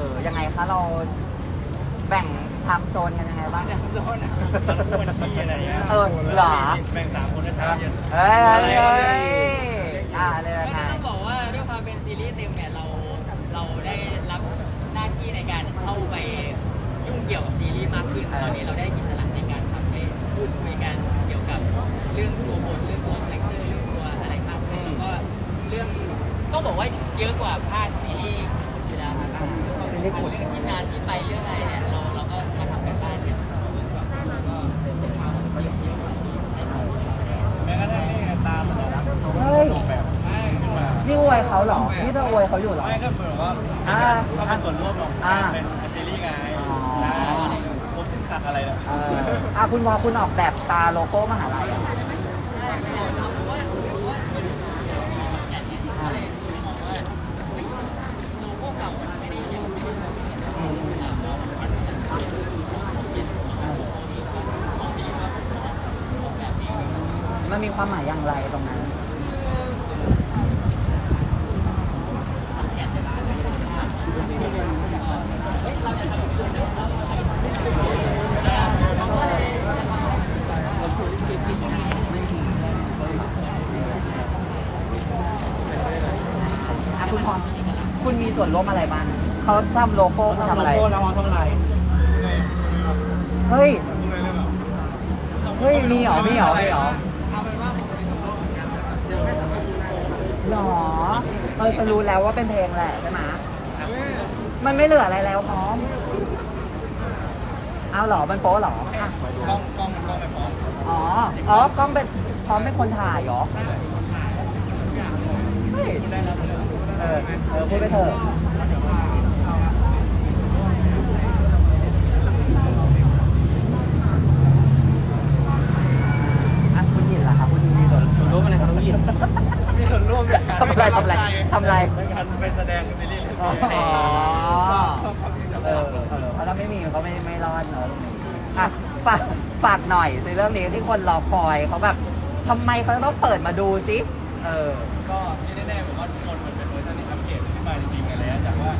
อยังไงคะเราแบ่งไทม์โซนกันยังไงบ้าง โดนอะคนที่อะไรเงี้ยเออเหรอ แบ่งสามคนนะครับเฮ้ยเฮ้ยเฮ้ยอ่าเลยไม่นะ ต้องบอกว่าด้วยความเป็นซีรีส์เต็มเนี่ยเราเราได้รับหน้าที่ในการเข้าไปยุ่งเกี่ยวกับซีรีส์มากขึ้น ตอนนี้เราได้อิสระในการทำในพูดคุยกันเกี่ยวกับเรื่องตัวบทเรื่องตัวคาแรคเตอร์เรื่องตัวอะไรมากขึ้นแล้วก็เรื่องต้องบอกว่าเยอะกว่าภาคซีรีส์อยู่แล้วครับ เรื่องที่นานที่ไปเรื่องอะไรเนี่ยเราเราก็มาทำกันบ้านกันเรื่องแบบแล้วก็เป็นความเยอะเยอะกว่านี้แม้กระทั่งนี่ตามตลอดเฮ้ยแบบให้ขึ้นมานี่อวยเขาเหรอนี่เธออวยเขาอยู่เหรอ ไม่ก็เหมือนว่าอ่าเขาเป็นส่วนร่วมของอ่าเป็นซีรีส์ไงอ๋อนะผมขัดอะไรเนี่ยเอออะคุณพอคุณออกแบบตาโลโก้มหาลัยอะใช่ไม่อยา มันมีความหมายอย่างไรตรงนั้นแขนจะได้ไม่ได้เฮ้ยเราจะทำคุณนะเราก็เลยจะทำให้อะคุณพรคุณมีส่วนร่วมอะไรบ้างเขาทำโลโก้เขาทำอะไร โทษนะมองทำอะไรเฮ้ย เฮ้ย มีเหรอ มีเหรอ มีเหรอ หรอเออจะรู้แล้วว่าเป็นเพลงแหละใช่ไหมมันไม่เหลืออะไรแล้วพร้อม เอาหรอมันโป๊หรออะกล้องกล้องกล้องไปพร้อมอ๋อ อ๋อกล้องเป็นพร้อมเป็นคนถ่ายหรอเฮ้ยเออเออพูดไปเถอะคุณหยินล่ะครับคุณหยินมีส่วน ส่วน ร่วมอะไรครับน้องยินมีส่วนร่วมในการทำอะไรทำอะไรทำอะไรในการไปแสดงซีรีส์เรื่องอ๋อนี้ชอบความจริงจังเออเออเพราะถ้าไม่มีมันก็ไม่ไม่รอดเนอะอะฝากฝากหน่อยสิเรื่องนี้ที่คนรอคอยเขาแบบทำไมเขาต้องเปิดมาดูสิเออก็ที่แน่ๆผมว่าทุกคนมันเป็นเวอร์ชันที่อัปเกรดขึ้นมาจริงๆเลยนะจากว่า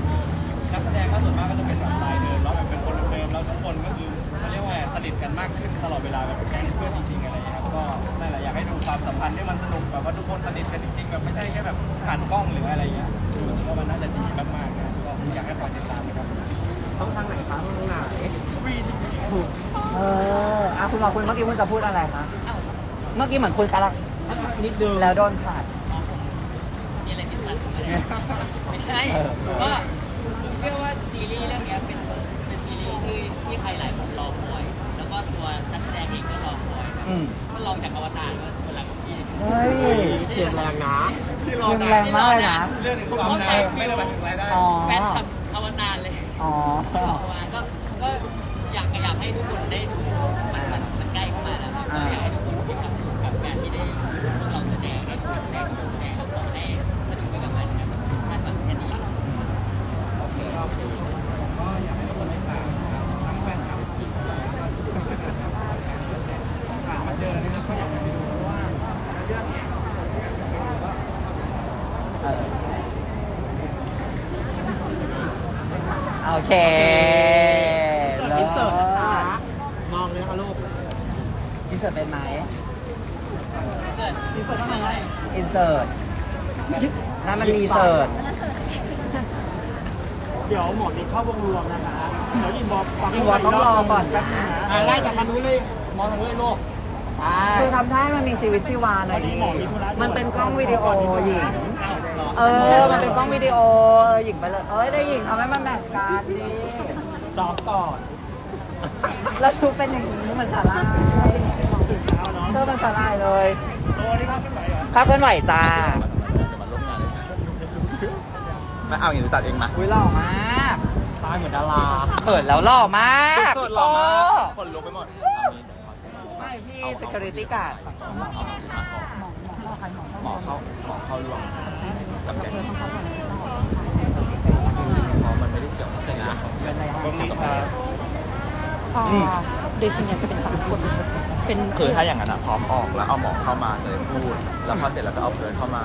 นักแสดงก็ส่วนมากก็จะเป็นแบบลายเดิมแล้วแบบเป็นคนเดิมแล้วทุกคนก็คือเขาเรียกว่าสนิทกันมากขึ้นตลอดเวลาแบบเป็นแก๊งเพื่อนจริงๆอะไรอย่างเงี้ยครับก็นั่นแหละอยากให้ดู ความสัมพันธ์ที่มันสนุกแบบว่าทุกคนสนิทกันจริงๆแบบไม่ใช่แค่แบบผ่านกล้องหรืออะไรอย่างเงี้ยรู้สึกว่ามันน่าจะดีมากๆนะก็อยากให้คอยติดตามนะครับต้องทางไหนครับทางไหนวีจริงๆเอออะคุณหมอคุณเมื่อกี้คุณจะพูดอะไรคะเมื่อกี้เหมือนคุณกำลังนิดนึงแล้วโดนขาดนี่อะไรที่ตัดไม่ได้ไม่ใช่เออก็ผมเชื่อว่าซีรีส์เรื่องเนี้ยเป็นเป็นซีรีส์ที่ที่ใครหลายคนรอคอย แล้วก็ตัวนักแสดงเองก็รอคอยครับอืมก็ลองจากอวตารว่ เฮ้ยเสียงแรงนะที่รอเสียงแรงมากเลยนะ เรื่องของความดังไม่ได้หมายถึงรายได้อ๋อ แฟนคลับอวตารเลยอ๋อ ออกมาก็ก็อยากอยากให้ทุกคนได้ดูมันมันมันใกล้เข้ามาแล้วครับก็อยากให้ทุกคนมีความสุขกับการที่ได้พวกเราแสดงได้ดูแสดงดูแสดงแล้วก็ได้สนุกไปกับมันครับคาดหวังแค่นี้ เออโอเค อินเสิร์ตนะคะมองเลยค่ะลูก อิน เสิร์ตเป็นไหมเกิดมีคนมาอะไรอินเสิร์ตนั่นมันรีเสิร์ตเดี๋ยวหมอมีเข้าวงรวมนะคะเดี๋ยวยินบอกฟังอีวอต้องรอก่อนนะอ่าไล่จากทางนู้นเลยมองทางนู้นเลยลูกใช่คือทำให้มันมีชีวิตชีวาหน่อยดิมันเป็นกล้องวิดีโอหญิง เออ มันเป็นกล้องวิดีโอหญิงไปเลย เอ้ยได้หญิงทำให้มันแบ่งกันดิซ้อมก่อน แล้วชุดเป็นอย่างนี้เหมือนสาลายเธ อเป็นสาลายเลยโอ้นี่ภาพเป็นไหวเหรอภาพเคลื่อนไหวจ้าไม่เอาอย่างนี้จัดเองมาอุ้ยหล่อมากตายเหมือนดาราเปิดแล้วหล่อมากสดๆหล่อมากโคนลุกไปหมดไม่พี่ security guard หมอเข้าหมอเข้าร่วมกับแกพอมันไม่ได้เกี่ยวกับเส้นนะเป็นอะไรตรงนี้ครับพอโดยส่วนใหญ่จะเป็นสามคน เป็นคือถ้าอย่างนั้นอะพร้อมออกแล้วเอาหมอเข้ามาเลยพูด แล้วพอเสร็จแล้วก็เอาเพิร์นเข้ามา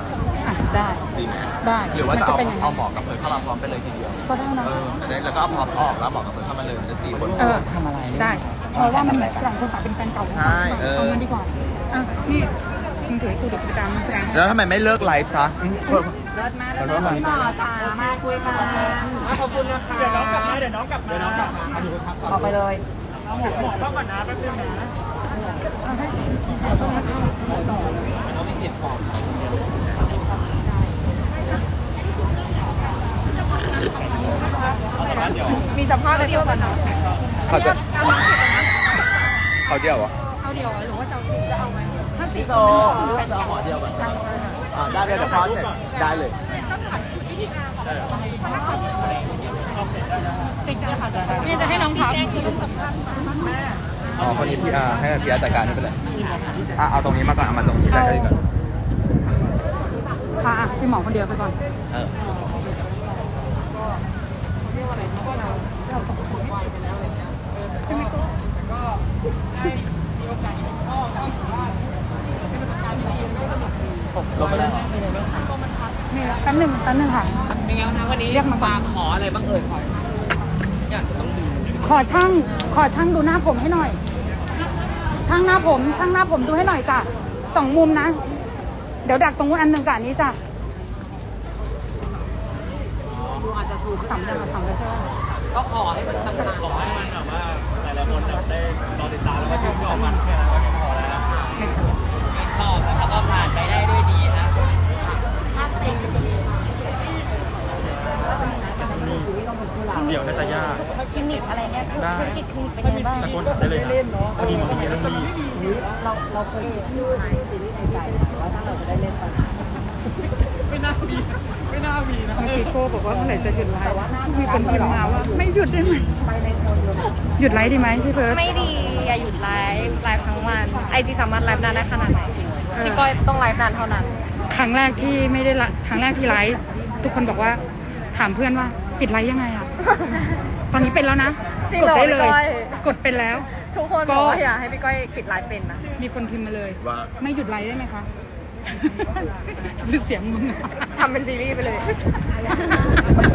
อะได้ดีไหมได้หรือว่าจะเอามันจะเป็นอย่างนั้นเอาหมอกับเพิร์นเข้ามาพร้อมกันเลยทีเดียวก็ได้นะเออจะได้แล้วก็เอาพร้อมออกแล้วหมอกับเพิร์นเข้ามาเลยมันจะสี่คนเออทำอะไรได้ เพราะว่ามันเหมือนต่างคนต่างเป็นแฟนเก่าใช่เออเอางั้นดีกว่าอะนี่มึงถือให้กูเดี๋ยวกูตามแสดงแล้วทำไมไม่เลิกไลฟ์ซะเลิศมากเลยนะคุณหมอจ๋ามาคุยกันขอบคุณนะคะเดี๋ยวน้องกลับมาเดี๋ยวน้องกลับมาเดี๋ยวน้องกลับมาออกไปเลยหมอหมอต้องก่อนนะแป๊บนึงนะ มีสัมภาษณ์เดียวกันเนาะเขาจะเขาเดียววะเอาเดียวหรือว่าจะเอาสีจะเอาไหมถ้าสีโตจะหอเดียวกันอ่าได้เลยเดี๋ยวพอเสร็จได้เลยเนี่ยจะให้น้องพับ อ๋อคนนี้พีอาร์ให้พีอาร์จัดการไม่เป็นไรอะเอาตรงนี้มาก่อนเอามาตรงนี้ได้ก็ดีก่อนค่ะอะพี่หมอคนเดียวไปก่อน เออลงไปแล้วนี่แหละแป๊บหนึ่งแป๊บหนึ่งค่ะ เป็นไงบ้างคะวันนี้เรียกมาฟางขออะไรบ้างเอ่ยขออยากจะต้องดู ขอช่าง ขอช่างดูหน้าผมให้หน่อย ช่างหน้าผม ช่างหน้าผมดูให้หน่อยจ้ะสองมุมนะ เดี๋ยวดักตรงนู้นอันหนึ่งกับอันนี้จ้ะดูอาจจะถูกสำเร็จสำเร็จก็ขอให้มันทำงานขอให้มันแบบว่าหลายๆคนแบบได้รอติดตามแล้วก็ชื่นชอบมันแค่นั้นก็เพียงพอแล้วนะ ชอบครับแล้วก็ผ่านไปได้ด้วยดีนะ เดี๋ยวน่าจะยาก คลินิกอะไรเนี่ยได้ธุรกิจคลินิกเป็นไงบ้าง ตะโกนถามได้เลยครับพอดีหมอมีเรื่องนี้เราเราเคยคิดในซีรีส์ในใจไหมว่าถ้าเราจะได้เล่นตอนไหนไม่น่ามี ไม่น่ามีนะเมื่อกี้โก้บอกว่าเมื่อไหร่จะหยุดไลฟ์มีคนพิมพ์มาว่า ไม่หยุดได้ไหมไปในโซนเดียวกันหยุดไลฟ์ดีไหมพี่เพิร์ดไม่ดีอย่าหยุดไลฟ์ไลฟ์ทั้งวันไอจีสามารถไลฟ์นานได้ขนาดไหนพี่ก้อยต้องไลฟ์นานเท่านั้น ครั้งแรกที่ไม่ได้ละครั้งแรกที่ไลฟ์ทุกคนบอกว่า ถามเพื่อนว่า ปิดไลฟ์ยังไงอะตอนนี้เป็นแล้วนะ จริงกเหดรอได้พี่เลยก้อยกดเป็นแล้ว ทุกคนก็บอกว่าอยากให้พี่ก้อยปิดไลฟ์เป็นนะ มีคนพิมพ์มาเลย ว่าไม่หยุดไลฟ์ได้ไหมคะดูเสียงมึงอะทำเป็นซีรีส์ไปเลย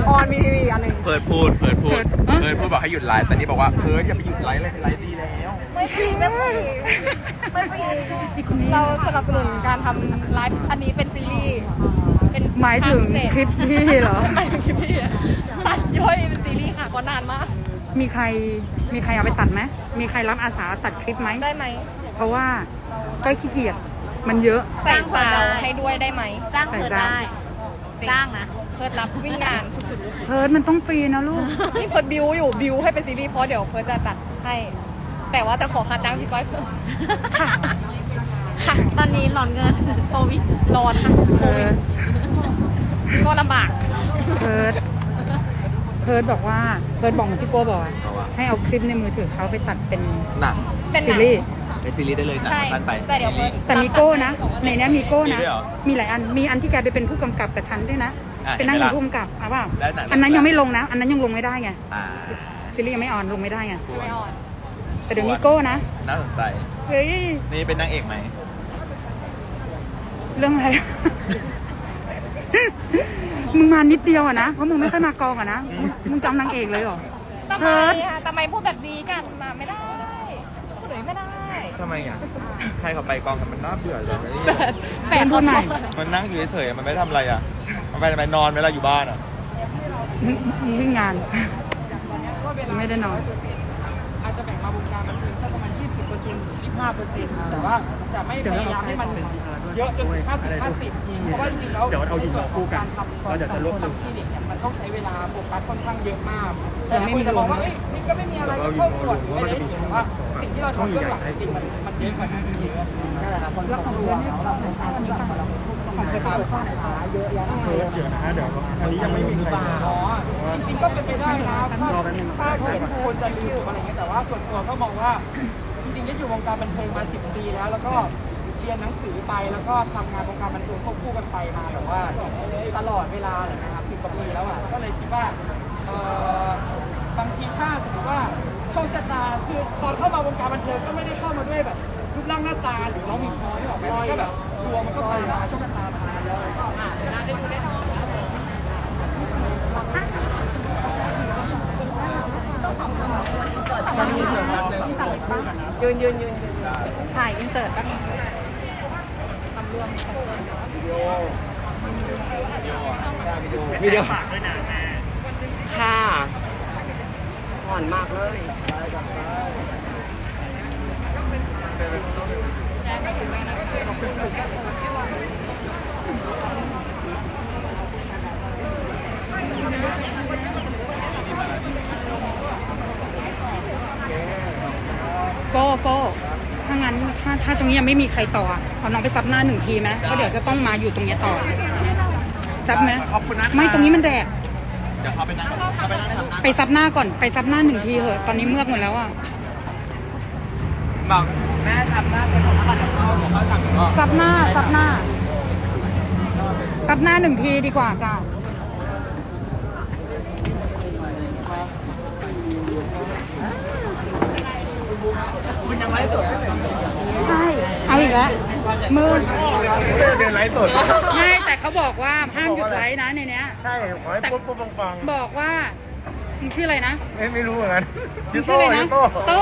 ออนมีทีวีอันหนึ่งเพิร์ดพูดเพิร์ดพูดฮะเพิร์ดพูดบอกให้หยุดไลฟ์แต่นี่บอกว่าเพิร์ดอย่าไปหยุดไลฟ์เลยไลฟ์ดีแล้ว ไม่ฟรีไม่ฟรีไม่ฟรีพี่คนนี้เราสนับสนุนการทำไลฟ์อันนี้เป็นซีรีส์ เป็นหมายถึงภาเศษคลิปพี่เหรอ หมายถึงคลิปพี่อะ ตัดย่อยเป็นซีรีส์ค่ะก็นานมาก มีใครมีใครเอาไปตัดไหมมีใครรับอาสาตัดคลิปไหมได้ไหมเพราะว่าก้อยขี้เกียจมันเยอะใส่ซาวด์ให้ด้วยได้ไหมจ้างเพิร์ทได้จ้างนะเพิร์ดรับวิ่งงานสุดๆ เพิร์ดมันต้องฟรีนะลูก นี่เพิร์ดบิวอยู่บิวให้เป็นซีรีส์เพราะเดี๋ยวเพิร์ดจะตัดให้ แต่ว่าจะขอค่าจ้างพี่ก้อยเพิ่มค่ะ ค่ะ ตอนนี้ร้อนเงินโควิดร้อนค่ะโควิดก็ลำบาก เพิร์ด เพิร์ดบอกว่าเพิร์ดบอกเหมือนพี่โก้บอกอะให้เอาคลิปในมือถือเขาไปตัดเป็นหนังเป็นหซีนัง รีส์เป็นซีรีส์ได้เลยหนังใช่สั้นไปแต่เดี๋ยวซีรีส์แต่มีโก้นะในเนี้ยมีโก้มีนะ ด้วยเหรอมีหลายอันมีอันที่แกไปเป็นผู้กำกับกับฉันด้วยนะอะเป็นนั่งอเห็นไหมล่ะยู่ผู้กำกับอะเปล่าได้หนัง อันนั้นยังไม่ลงนะ อันนั้นยังลงไม่ได้ไงอ่าซีรีส์ยังไม่ออนลงไม่ได้ไงควรไม่อ่อนแต่เดี๋ยวมีโก้นะน่าสนใจ เฮ้ยนี่เป็นนางเอกไหม เรื่องอะไร มึงมานิดเดียวอะนะ เพราะมึงไม่ค่อยมากองอะนะ มึงมึงจำนางเอกเลยเหรอ ทำไมเพิร์ดอะทำไมพูดแบบนี้กันมาไม่ได้พูดแบบนี้ไม่ได้ทำไมอะใครเขาไปกองกันมันน่าเบื่อเลยแฟนพูดหน่อยมันนั่งอยู่เฉยๆมันไม่ทำอะไรอะ มันไปทำไมนอนเวลาอยู่บ้านอะ มึงมึงวิ่งงาน มึงไม่ได้นอน อาจจะแบ่งมาวงการบันเทิงสักประมาณ20เปอร์เซ็นต์25เปอร์เซ็นต์แต่ว่าจะไม่พยายามให้มันเยอะจนถึง50 50เพราะว่าจริงๆแล้วเดี๋ยวเราอยู่คู่กันการทำเราเดี๋ยวจะลดทำคลินิกเนี่ยมันต้องใช้เวลาโฟกัสค่อนข้างเยอะมาก แต่ไม่มีจะมองว่าลงเอ้ยนี่ก็ไม่มีอะไรก็เข้าตรวจไม่ได้แต่ว่าสิ่งที่เราทำเบื้องหลังจริงๆมันมันเยอะกว่านั้นเยอะนั่นแหละครับคนที่เขาตัวเราเราเป็นการที่แบบเราของเคยตัวข้อขาเยอะแยะมากเดี๋ยวนะเดี๋ยวอันนี้ยังไม่มีใครอ๋อจริงๆก็เป็นไปได้นะถ้าถ้าเห็นคนจะลืมอะไรเงี้ยแต่ว่าส่วนตัวก็มองว่าจริงๆก็อยู่วงการบันเทิงมา10ปีแล้วแล้วก็เรียนหนังสือไปแล้วก็ทำงานวงการบันเทิงควบคู่กันไปมาแบบว่าตลอดเวลาเลยนะครับสิบกว่าปีแล้วอะก็เลยคิดว่าเอ่อบางทีถ้าสมมติว่าโชคชะตาคือตอนเข้ามาวงการบันเทิงก็ไม่ได้เข้ามาด้วยแบบรูปร่างหน้าตาหรือน้องมีพอที่ออกไปมันก็แบบตัวมันก็ไปมาช่วงหน้าตามาแล้วยืนยืนยืนยืนถ่ายอินเสิร์ตแป๊บนึง วิดีโอค่ะอ่อนมากเลยโก้โก้ ถ้างั้นถ้าถ้าตรงนี้ยังไม่มีใครต่ออะเอาน้องไปซับหน้าหนึ่งทีไหมเพราะเดี๋ยวจะต้องมาอยู่ตรงนี้ต่อซับไหมขอบคุณนะไม่ตรงนี้มันแดดเดี๋ยวเขาไปนั่งเขาไปนั่งทำหน้าไปซับหน้าก่อนไปซับหน้าหนึ่งทีเหอะตอนนี้เมือกหมดแล้วอะบอกแม่ทำหน้าเป็นของเขาเดี๋ยวเขาบอกเขาสั่งออกซับหน้าซับหน้าซับหน้าหนึ่งทีดีกว่าจ้าคุณยังไลฟ์สดใช่เอาอีก แล้วมือเดินไลฟ์สด ไม่แต่เขาบอกว่าห้ามหยุดไลฟ์นะในเนี้ย ใช่ขอให้ปุ๊บปุ๊บปังบอกว่ามึงชื่ออะไรนะๆไม่ไม่รู้เหมือนกันมึงชื่ออะไรนะโต้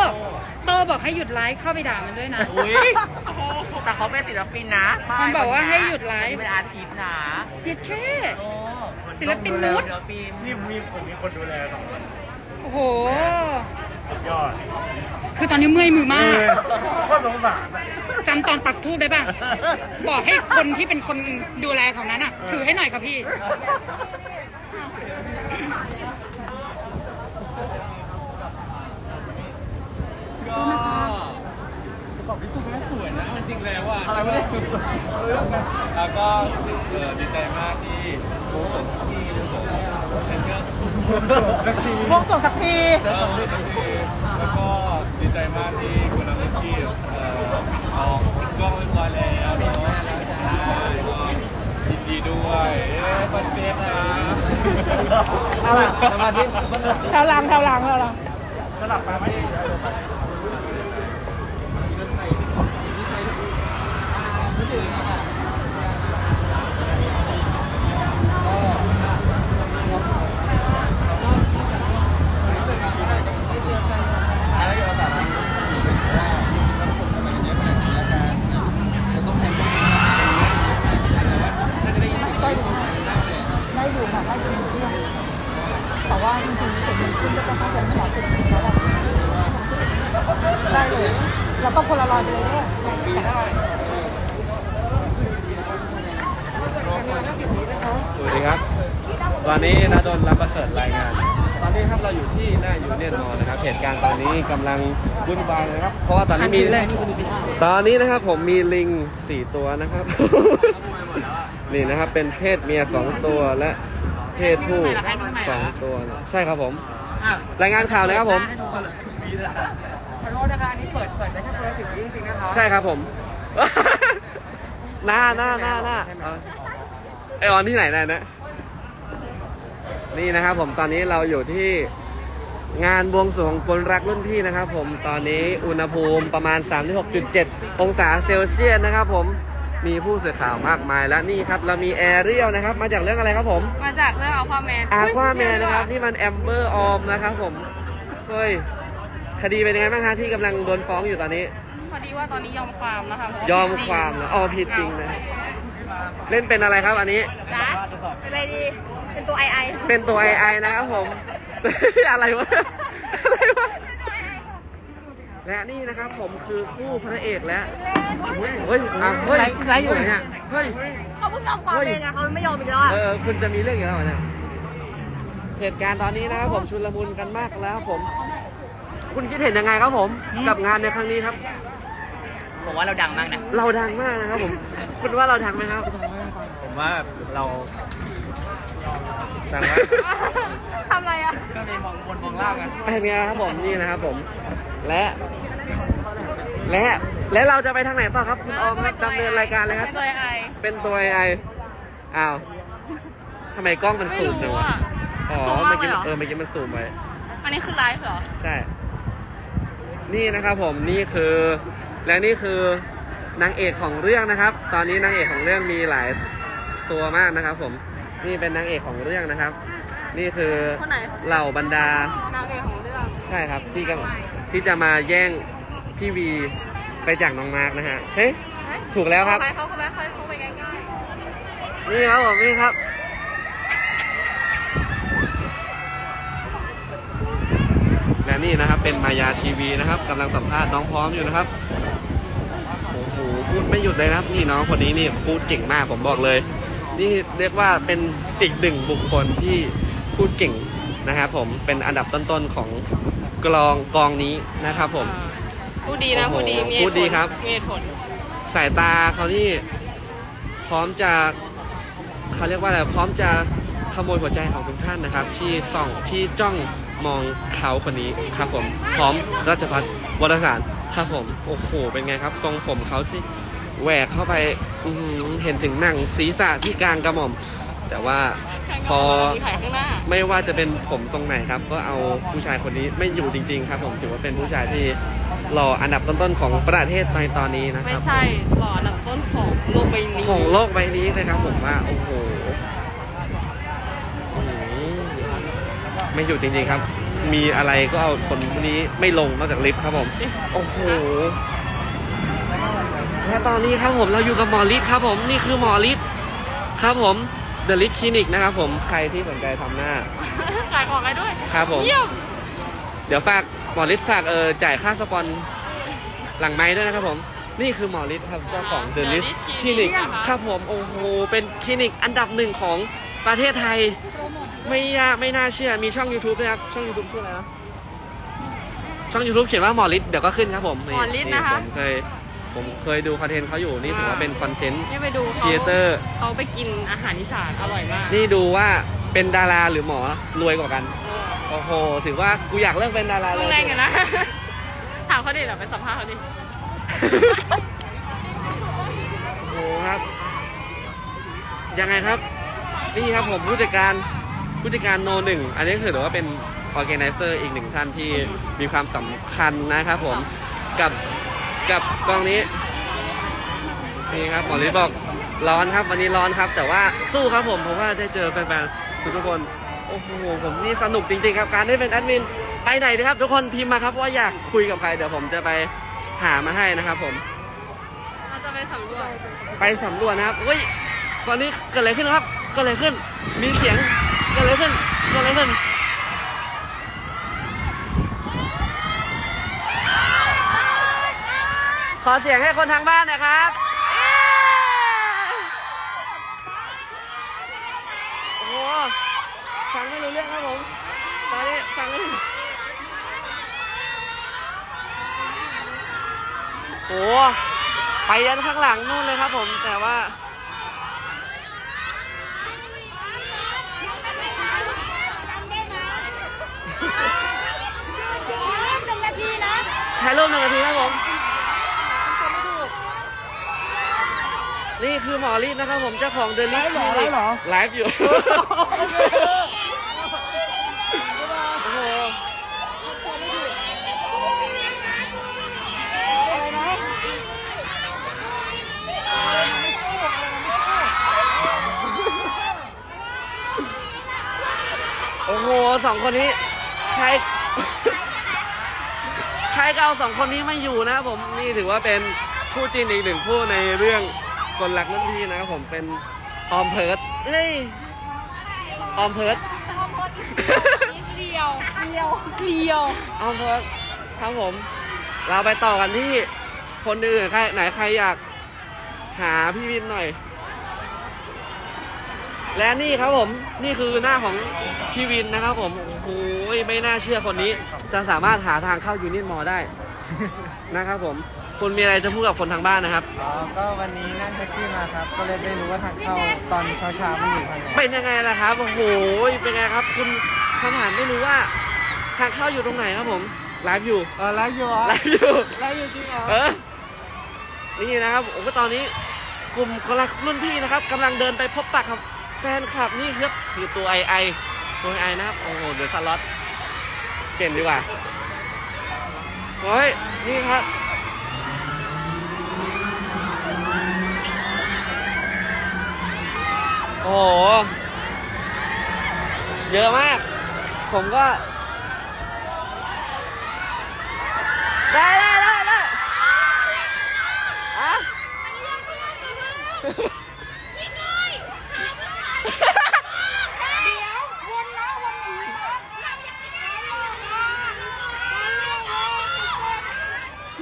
โต้บอกให้หยุดไลฟ์เข้าไปด่ามันด้วยนะอุ้ยแต่เขาเป็นศิลปินนะ มันบอกว่าให้หยุดไลฟ์เป็นอาชีพนะเย็ดแค่ศิลปินนุชศิลปินนี่มีผมมีคนดูแลสองคนโอ้โห สุดยอด คือตอนนี้เมื่อยมือมากก็สงสาร จำตอนปักทูบได้ป่ะ บอกให้คนที่เป็นคนดูแลของนั้นอะ ถือให้หน่อยครับพี่ ก็ประกอบที่สุดแม่สวยนะจริงๆแล้วอะอะไรไม่ได้แล้วก็เออดีใจมากที่โอ้ที่เป็นก็วงส่งสักทีเออแล้วก็ดีใจมากที่คุณน้ำนิกกี้เอ่ อออกกล้องเรียบร้อยแล้วเนาะใช่ก็ยินดีด้วยเอ้ยคนเป๊ะนะอะไรสมาธิแถวหลังแถวหลังแถวหลังสลับไปไม่ได้อยู่ค่ะได้อยู่เที่ยงแต่ว่าจริงๆเสร็จมันขึ้นก็ต้องเข้าใจไม่หมอสิบนาทีแล้วอะได้เลย แล้วก็คนละรอยไปเลยเนี่ยได้ สวัสดีครับ ตอนนี้นาดนรับประเสริฐรายงาน ตอนนี้ครับเราอยู่ที่หน้ายูเนียนมอลล์นะครับ เหตุการณ์ตอนนี้กำลังวุ่นวายนะครับ เพราะว่าตอนนี้ มีตอนนี้นะครับผมมีลิงสี่ตัวนะครับ นี่นะครับเป็นเพศเมียสองตัวและเพศผู้สองตัวนะใช่ครับผม รายงานข่าวเลยครับผม ขอโทษนะคะอันนี้เปิดเปิดได้แค่คนละสิบวิจริงๆนะคะใช่ครับผม หน้าหน้าหน้าหน้าเอาไอออนที่ไหนนะนะนี่นะครับผมตอนนี้เราอยู่ที่ งานบวงสรวงคนรักรุ่นพี่นะครับผมตอนนี้อุณหภูมิประมาณ 36.7 องศาเซลเซียสนะครับผมมีผู้สื่อข่าวมากมายและนี่ครับเรามีแอร์เรียลนะครับมาจากเรื่องอะไรครับผมมาจากเรื่องเอาความแมนอาควาแมนนะครับนี่มันแอมเบอร์ออมนะครับผมเฮ้ยคดีเป็นยังไงบ้างคะที่กำลังโดนฟ้องอยู่ตอนนี้พอดีว่าตอนนี้ยอมความนะคะเพราะยอมความนะอ๋อผิดจริงนะเล่นเป็นอะไรครับอันนี้จ้าเป็นอะไรดีเป็นตัวไอไอเป็นตัวไอไอนะครับผม อะไรวะ อะไรวะ และนี่นะครับผมคือคู่พระเอกแล้วเฮ้ยเฮ้ยอะเฮ้ยใครอยู่เนี่ยเฮ้ย เขาเพิ่งยอมความเองอะเขาไม่ยอมอีกแล้วอะเออคุณจะมีเรื่องอีกแล้วเหรอเนี่ยเหตุการณ์ตอนนี้นะครับผมชุลมุนกันมากแล้วครับผม คุณคิดเห็นยังไงครับผม กับงานในครั้งนี้ครับ ผมว่าเราดังมากนะ เราดังมากนะครับผม คุณว่าเราดังไหมครับ ผมว่าเรา สั่งว่าทำอะไรอะก็มีมองบนมองล่างไงเป็นไงครับผมนี่นะครับผม และ และและเราจะไปทางไหนต่อครับคุณออมครับดำเนินรายการเลยครับ เป็นตัวไอไอเป็นตัวไอไออ้าวทำไมกล้องมันซูมจังวะอ๋อซูมเมื่มาอกเลยกี้เหรอเออเมื่อกี้มันซูมไว้อันนี้คือไลฟ์เหรอ ใช่ นี่นะครับผมนี่คือและนี่คือนางเอกของเรื่องนะครับ ตอนนี้นางเอกของเรื่องมีหลายตัวมากนะครับ ผม นี่เป็นนางเอกของเรื่องนะครับ นี่คือเหล่าบรรดา นางเอกของเรื่องใช่ครับที่กำที่จะมาแย่งพี่วีไปจากน้องมาร์กนะฮะ เฮ้ยถูกแล้วครับไปเขาเข้าไปเข้าไปใกล้นี่ครับผมนี่ครับ และนี่นะครับเป็นมายาทีวีนะครับกำลังสัมภาษณ์น้องพร้อมอยู่นะครับโอ้โหพูดไม่หยุดเลยนะครับ นี่น้องคนนี้นี่พูดเก่งมากผมบอกเลย นี่เรียกว่าเป็นอีกหนึ่งบุคคลที่พูดเก่งนะครับผมเป็นอันดับต้นๆของกลองกองนี้นะครับผมๆพูดดีนะ โอ้โหพูดดีมีเหตุพูดดีครับ มีเหตุผล สายตาเขานี่พร้อมจะเขาเรียกว่าอะไรพร้อมจะขโมยหัวใจของทุกท่านนะครับ ที่ส่องที่จ้องมองเขาคนนี้ครับผมพร้อมรัชพัฒน์วรสารครับผมโอ้โหเป็นไงครับทรงผมเขาที่ แหวกเข้าไปอื้อหือเห็นถึงหนังศีรษะที่กลางกระหม่อม แต่ว่าพอมีถ่ายข้างหน้าไม่ว่าจะเป็นผมทรงไหนครับ ก็เอาผู้ชายคนนี้ไม่อยู่จริง ๆ ครับผมถือว่าเป็นผู้ชายที่หล่ออันดับต้นๆของประเทศในตอนนี้นะคไม่รับ ใช่หล่ออันดับต้นของโลกใบนี้ของโลกใบนี้เลยครับผมว่า โอ้โหอื้อหือไม่หยุดจริงๆครับ มีอะไรก็เอาคนคนนี้ไม่ลงนอกจากลิฟต์ครับผม โอ้โห และตอนนี้ครับผมเราอยู่กับหมอลิศครับผมนี่คือหมอลิศครับผมเดอะลิศคลินิกนะครับผมใครที่สนใจทำหน้า ขายของได้ด้วยครับผม เยี่ยมเดี๋ยวฝากหมอฤทธิ์ฝากเออจ่ายค่าสปอนหลังไม้ด้วยนะครับผม นี่คือหมอฤทธิ์ครับเจ้าของ The The List List คลินิก Clinic นะคะครับผมโอ้โหเป็นคลินิกอันดับหนึ่งของประเทศไทย ไม่ยากไม่น่าเชื่อมีช่อง YouTube ด้วยครับช่อง YouTube ชื่ออะไรนะช่อง YouTube เขียนว่าหมอฤทธิ์เดี๋ยวก็ขึ้นครับผมหมอฤทธิ์นะคะ ผมเคย ผมเคยดูคอนเทนต์เขาอยู่นี่ถือว่าเป็นคอนเทนต์นี่ไปดูครีเอเตอร์เขาไปกินอาหารอีสานอร่อยมากนี่ดูว่าเป็นดาราหรือหมอรวยกว่ากัน โอ้โห ถือว่ากูอยากเลิกเป็นดาราเลเรื่อยงแรกกันนะ ถามเขาดิเดี๋ยวไปสัมภาษณ์เขาดิ โอ้โหครับ ยังไงครับ นี่ครับผมผู้จัดการผู้จัดการโนหนึ่ง อันนี้คือถือว่าเป็นออแกไนเซอร์อีกหนึ่งท่านที่มีความสำคัญนะครับผมกับ กับกองนี้นี่ครับหมอฤทธิ์บอกร้อนครับ วันนี้ร้อนครับ แต่ว่าสู้ครับผมเพราะว่าได้เจอแฟนๆทุกๆคนโอ้โหผมนี่สนุกจริงๆครับการได้เป็นแอดมินไปไหนดีครับ ทุกคนพิมพ์มาครับว่าอยากคุยกับใครเดี๋ยวผมจะไปหามาให้นะครับ ผม เราจะไปสำรวจไปสำรวจนะครับเฮ้ยตอนนี้เกิดอะไรขึ้นครับเกิดอะไรขึ้น มีเสียงเกิดอะไรขึ้นเกิดอะไรขึ้น อเสียงให้คนทางบ้านหนะครับ โอ้โหฟังไม่รู้เรื่องครับผม ตอนนี้ฟังไม่รู้โอ้โหไปยันข้างหลังนู่นเลยครับผม แต่ว่าหนึ่งนาทีนะถ่ายรูปหนึ่งนาทีครับผม นี่คือหมอรีดนะครับผมเจ้าของเดลิไลฟ์เหรอไลฟ์เหรอ ไลฟ์อยู่ โอ้โหโอ้โหสองคนนี้ ใคร ใครก็เอาสองคนนี้ไม่อยู่นะครับผมนี่ถือว่าเป็นคู่จิ้นอีกหนึ่งคู่ในเรื่อง คนรักรุ่นพี่นะครับผมเป็นออมเพิร์ดเฮ้ยออมเพิร์ดเลียวเลียวเลียวออมเพิร์ดครับผม เราไปต่อกันที่คนอื่นใครไหนใครอยากหาพี่วินหน่อย และนี่ครับผมนี่คือหน้าของพี่วินนะครับผมโอ้โหไม่น่าเชื่อคนนี้ จะสามารถหาทางเข้ายูเนียนมอได้นะครับผม คุณมีอะไรจะพูดกับคนทางบ้านนะครับ อ๋อ ก็วันนี้นั่งแท็กซี่มาครับ ก็เลยไม่รู้ว่าทางเข้าตอนเช้าเช้าๆมันอยู่ทางไหนเป็นยังไงล่ะครับโอ้โหเป็นไงครับ คุณคำถามไม่รู้ว่าทางเข้าอยู่ตรงไหนครับผมไลฟ์อยู่เออไลฟ์อยู่เหรอไลฟ์อยู่ ไลฟ์อยู่จริงเหรอเออนี่นะครับโอ้โหตอนนี้กลุ่มคนรักรุ่นพี่นะครับกำลังเดินไปพบปะครับแฟนคลับนี่ครับคือตัวไอไอตัวไอนะครับโอ้โหเดี๋ยวสล็อตเปลี่ยนดีกว่าโอ้ยนี่ครับ โอ้โห เยอะมาก ผมก็ ได้ได้ได้ได้อะ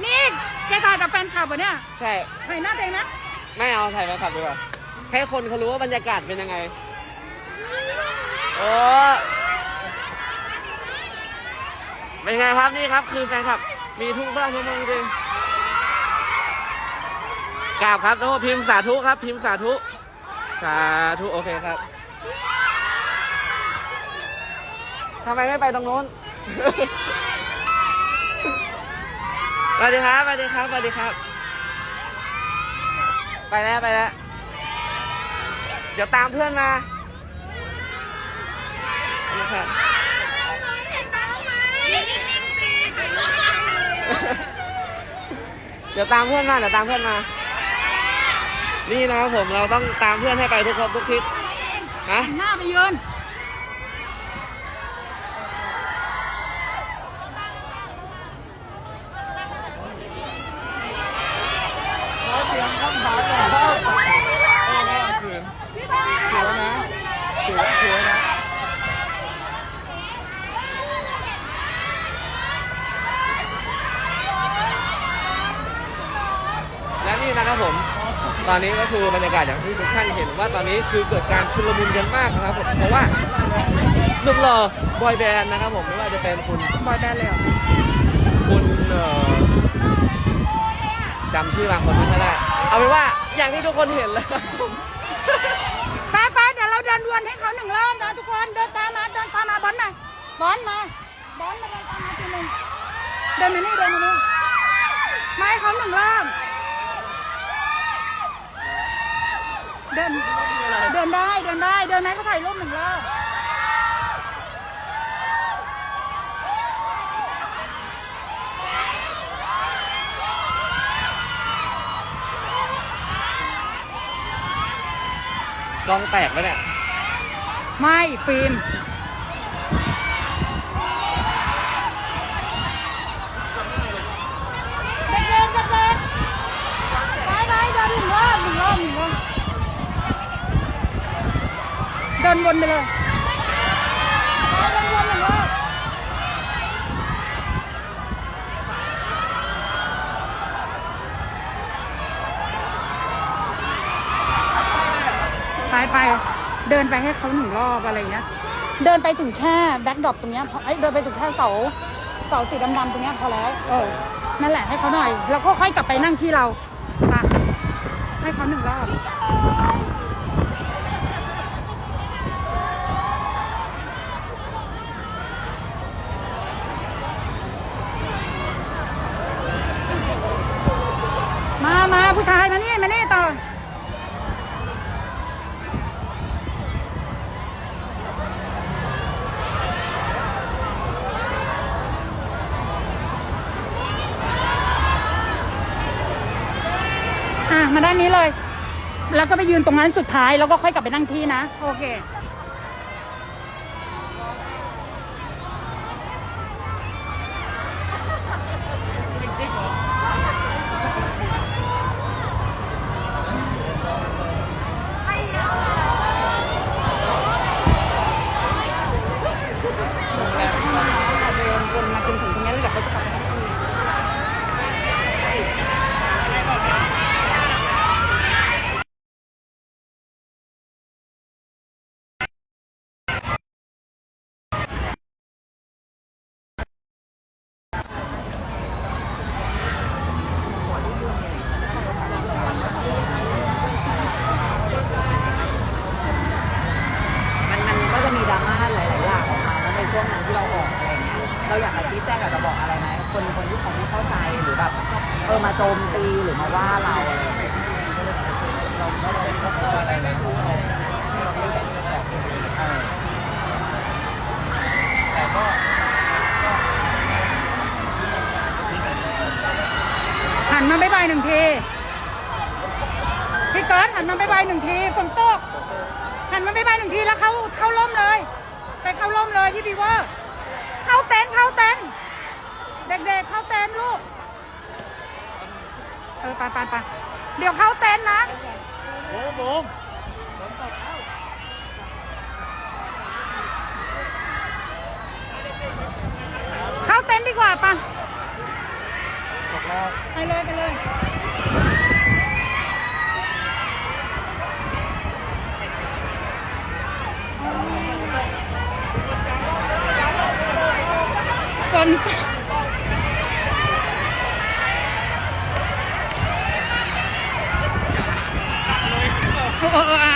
นี่แกถ่ายกับแฟนคลับเหรอเนี่ยใช่ถ่ายหน้าตัวเองนะ ไม่เอาถ่ายมาขับดีกว่า ให้คนเขารู้ว่าบรรยากาศเป็นยังไง โอ้เป็นไงครับนี่ครับ คือแฟนคลับ มีทุ่งซ่อนทุ่งมงจริงกราบครับโอ้พิมพ์สาธุครับ พิมพ์สาธุ สาธุ โอเคครับทำไมไม่ไปตรงนู้นสวัสดีครับสวัสดีครับสวัสดีครับ ไปแล้วไปแล้ว เดี๋ยวตามเพื่อนมานี่ครับเดี๋ยวตามเพื่อนมาเดี๋ยวตามเพื่อนมา นี่นะครับผมเราต้องตามเพื่อนให้ไปทุกครบทุกทิศฮะหน้าไปยืน เสียงคำถามหน่อยครับเออไม่เอาคืนถือแล้วนะถือถือแล้วนะ และนี่นะครับผม ต อนนี้ก็คือบรรยากาศอย่างที่ทุกท่านเห็นว่าตอนนี้คือเกิดการชุลมุนกันมากนะครับผมเพราะว่าหนุ่มหล่อบอยแบนด์นะครับผมไม่ว่าจะเป็นคุณบอยแบนด์เลยเหรอคุณเอ่อจำชื่อบางคนไม่ค่อยได้ เอาเป็นว่าอย่างที่ทุกคนเห็นเลยครับผมไปไปเดี๋ยวเราเดินวนให้เขาหนึ่งรอบนะทุกคนเดินตามมาเดินตามมาบอลมาบอลมาบอลมาเดินตามมาทีหนึ่งเดินมานี่เดินมานี่มาให้เขาหนึ่งรอบ เดิน เดินได้ เดินได้ เดินไหมเขาถ่ายรูปหนึ่งรอบกองแตกแล้วเนี่ย ไม่ ฟิล์มเด็กๆเด็กๆไปไปเดินหนึ่งรอบหนึ่งรอบหนึ่งรอบเดิน วนไปเลยไปเดินวนหนึ่งรอบไปไปเดินไปให้เขาหนึ่งรอบอะไรเงี้ย เดินไปถึงแค่แบ็คดรอปตรงเนี้ยพอเอ้ยเดินไปถึงแค่เสาเสาสีดำๆตรงเนี้ยพอแล้ว เออ นั่นแหละให้เขาหน่อย แล้วก็ค่อยกลับไปนั่งที่เราไปให้เขาหนึ่งรอบ มามาผู้ชายมานี่ มานี่ต่อ อะ มาด้านนี้เลย แล้วก็ไปยืนตรงนั้นสุดท้ายแล้วก็ค่อยกลับไปนั่งที่นะ โอเค เดินวนมาจนถึงตรงนี้แล้วเดี๋ยวเขาจะกลับไปนั่งที่ มันมันก็จะมีดราม่าหลาย ๆ อย่างออกมาแล้วในช่วงนั้นที่เราออกอะไรเงี้ย เราอยากจะชี้แจงอยากจะบอกอะไรไหมคนคนที่เขาไม่เข้าใจหรือแบบเออมาโจมตีหรือมาว่าเราอะไรอย่างเงี้ยเราก็เลยก็เอออะไรไม่รู้อะไรเออ แต่ก็ หันมาบายบายหนึ่งที พี่เกิร์ดหันมาบายบายหนึ่งทีฝนตก หั หันมาไม่บายหนึ่งทีแล้วเข้าเข้าร่มเลย ไปเข้า ร่มเลยพี่บีเวอร์เข้าเต็นท์เข้าเต็นท์เด็กๆเข้าเต็นท์ลูก เออไปไปไปเดี๋ยวเข้าเต็นท์นะโอ้โหเข้าเต็นท์ดีกว่าปะจบแล้วไปเลยไปเลย นตกโอ้อ่า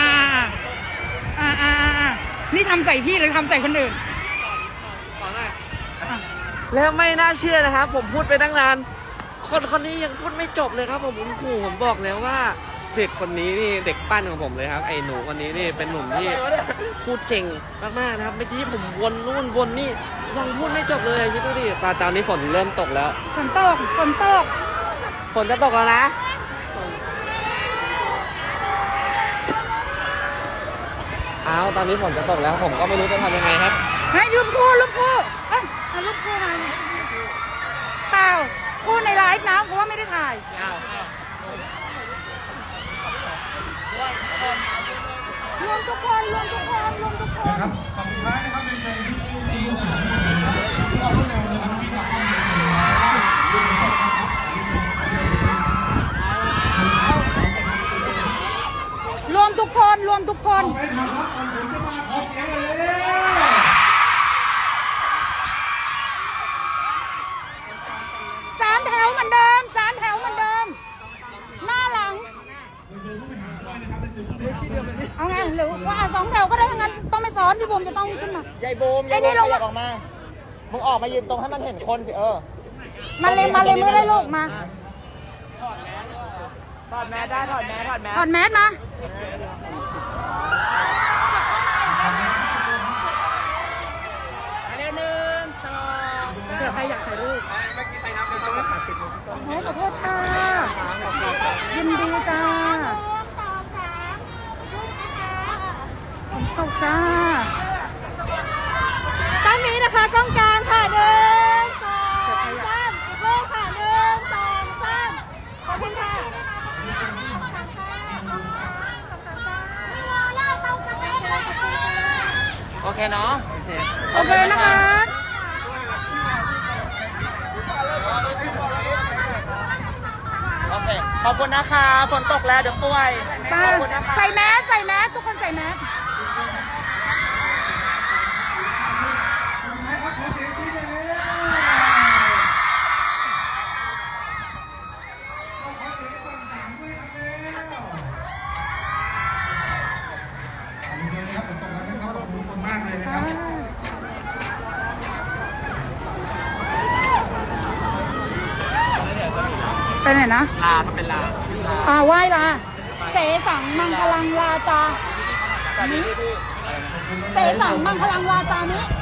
อ่าอ่าอ่านี่ทำใส่พี่หรือทำใส่คนอื่น แล้วไม่น่าเชื่อนะครับ ผมพูดไปตั้งนาน คนคนนี้ยังพูดไม่จบเลยครับ ผมโอ้โหผมบอกแล้วว่า เด็กคนนี้นี่เด็กปั้นของผมเลยครับ ไอ้หนูคนนี้นี่เป็นหนุ่มที่พูดเก่งมากๆนะครับเมื่อกี้ผมวนนู่นวนนี่ยังพูดไม่จบเลยคิดดูดิตอนตอนนี้ฝนเริ่มตกแล้ว ฝนตก ฝนตก ฝนจะตกแล้วนะอ้าวตอนนี้ฝนจะตกแล้ว ผมก็ไม่รู้จะทำยังไงครับให้รูปคู่รูปคู่เอ้ยเอารูปคู่มาเปล่าคู่ในไลฟ์นะเพราะว่าไม่ได้ถ่าย รวมทุกคนรวมทุกคนรวมทุกคนครับขอบคุณท้ายนะครับเป็นเพลงที่ที่ที่เอารวดเร็วนะครับพี่กับ รวมทุกคน รวมทุกคน เป็นมาครับคนผมจะมาขอเสียงเลย ยายนี่บูมเราขยับออกมา มึงออกมายืนตรงให้มันเห็นคนสิเออ มาเลยมาเลยมือได้ลูกมา ถอดแมสได้ถอดแมสถอดแมสถอดแมสมาเผื่อใครอยากถ่ายรูปโอ้ยขอโทษค่ะ ยินดีจ้าฝนตกจ้าตั้ง นะคะกล้องกลางค่ะหนึ่งสองสามอีกรูปค่ะหนึ่งสองสามขอบคุณค่ะโอเคเนาะโอเคนะคะโอเคขอบคุณนะคะฝนตกแล้วเดี๋ยวป่วยไปขอบคุณนะคะใส่แมสใส่แมสทุกคนใส่แมส ครับผมตรงนั้นนะครับขอบคุณมากเลยนะครับ ไปไหนนะ ลามันเป็นลาอ่าไหว้ลา เสสังมังคลังลาจามิเสสังมังคลังลาจามิเ